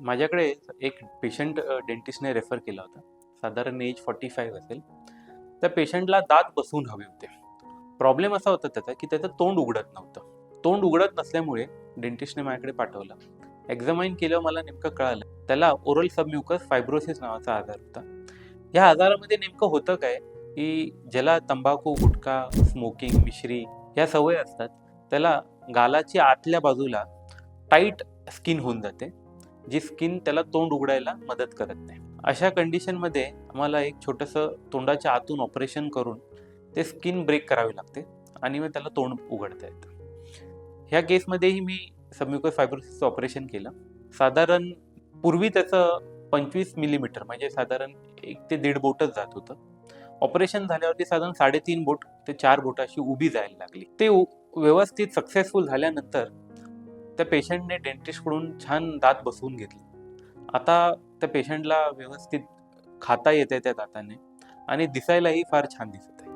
माझ्याकडे एक patient डेंटिस्टने refer केला होता. साधारण एज फॉर्टी फाईव्ह असेल. त्या पेशंटला दात बसवून हवे होते. प्रॉब्लेम असा होता त्याचा की त्याचं तोंड उघडत नव्हतं. तोंड उघडत नसल्यामुळे डेंटिस्टने माझ्याकडे पाठवलं. एक्झामाइन केल्यावर मला नेमकं कळालं. त्याला ओरल सबम्युकस फायब्रोसिस नावाचा आजार होता. या आजारामध्ये नेमकं होतं काय? की ज्याला तंबाखू गुटखा स्मोकिंग मिश्री ह्या सवय असतात त्याला गालाची आतल्या बाजूला टाईट स्किन होऊन जाते. जी स्किन त्याला तोंड उघडायला मदत करत नाही. अशा कंडिशनमध्ये आम्हाला एक छोटंसं तोंडाच्या आतून ऑपरेशन करून ते स्किन ब्रेक करावी लागते आणि मग त्याला तोंड उघडता येतं. ह्या केसमध्येही मी सबम्युकस फायब्रोसिसचं ऑपरेशन केलं. साधारण पूर्वी त्याचं पंचवीस मिलीमीटर म्हणजे साधारण एक ते दीड बोटच जात होतं. ऑपरेशन झाल्यावरती साधारण साडेतीन बोट ते चार बोट अशी उभी जायला लागली. ते उ- व्यवस्थित सक्सेसफुल झाल्यानंतर त्या पेशंटने डेंटिस्टकडून छान दात बसवून घेतले. आता त्या पेशंटला व्यवस्थित खाता येते त्या दाताने आणि दिसायलाही फार छान दिसत आहे.